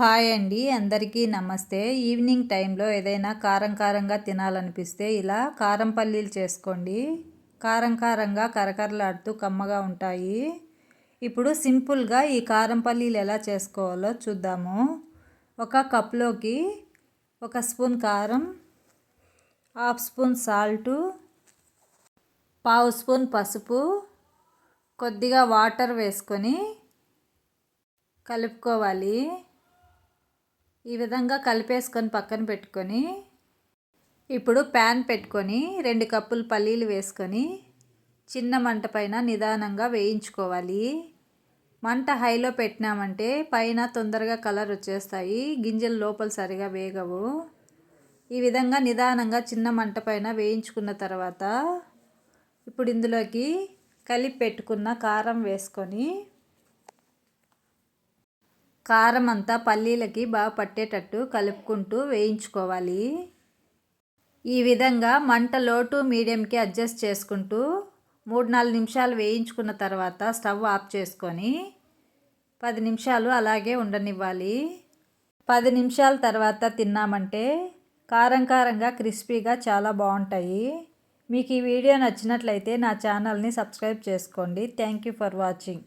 Hi అండి అందరికీ నమస్తే. ఈవినింగ్ టైంలో ఏదైనా కారం కారంగా తినాలనిపిస్తే ఇలా కారం పల్లీలు చేసుకోండి. కారం కారంగా కరకరలాడుతూ కమ్మగా ఉంటాయి. ఇప్పుడు సింపుల్గా ఈ కారం పల్లీలు ఎలా చేసుకోవాలో చూద్దాము. ఒక కప్లోకి ఒక స్పూన్ కారం హాఫ్ స్పూన్ సాల్టు పావు స్పూన్ పసుపు కొద్దిగా వాటర్ వేసుకొని కలుపుకోవాలి. ఈ విధంగా కలిపేసుకొని పక్కన పెట్టుకొని ఇప్పుడు ప్యాన్ పెట్టుకొని రెండు కప్పులు పల్లీలు వేసుకొని చిన్న మంట పైన నిదానంగా వేయించుకోవాలి. మంట హైలో పెట్టినామంటే పైన తొందరగా కలర్ వచ్చేస్తాయి గింజలు లోపల సరిగా వేగవు. ఈ విధంగా నిదానంగా చిన్న మంట పైన వేయించుకున్న తర్వాత ఇప్పుడు ఇందులోకి కలిపి పెట్టుకున్న కారం వేసుకొని కారం అంతా పల్లీలకి బాగా పట్టేటట్టు కలుపుకుంటూ వేయించుకోవాలి. ఈ విధంగా మంట లోటు మీడియంకి అడ్జస్ట్ చేసుకుంటూ మూడు నాలుగు నిమిషాలు వేయించుకున్న తర్వాత స్టవ్ ఆఫ్ చేసుకొని పది నిమిషాలు అలాగే ఉండనివ్వాలి. పది నిమిషాల తర్వాత తిన్నామంటే కారం కారంగా క్రిస్పీగా చాలా బాగుంటాయి. మీకు ఈ వీడియో నచ్చినట్లయితే నా ఛానల్ని సబ్స్క్రైబ్ చేసుకోండి. Thank you for watching.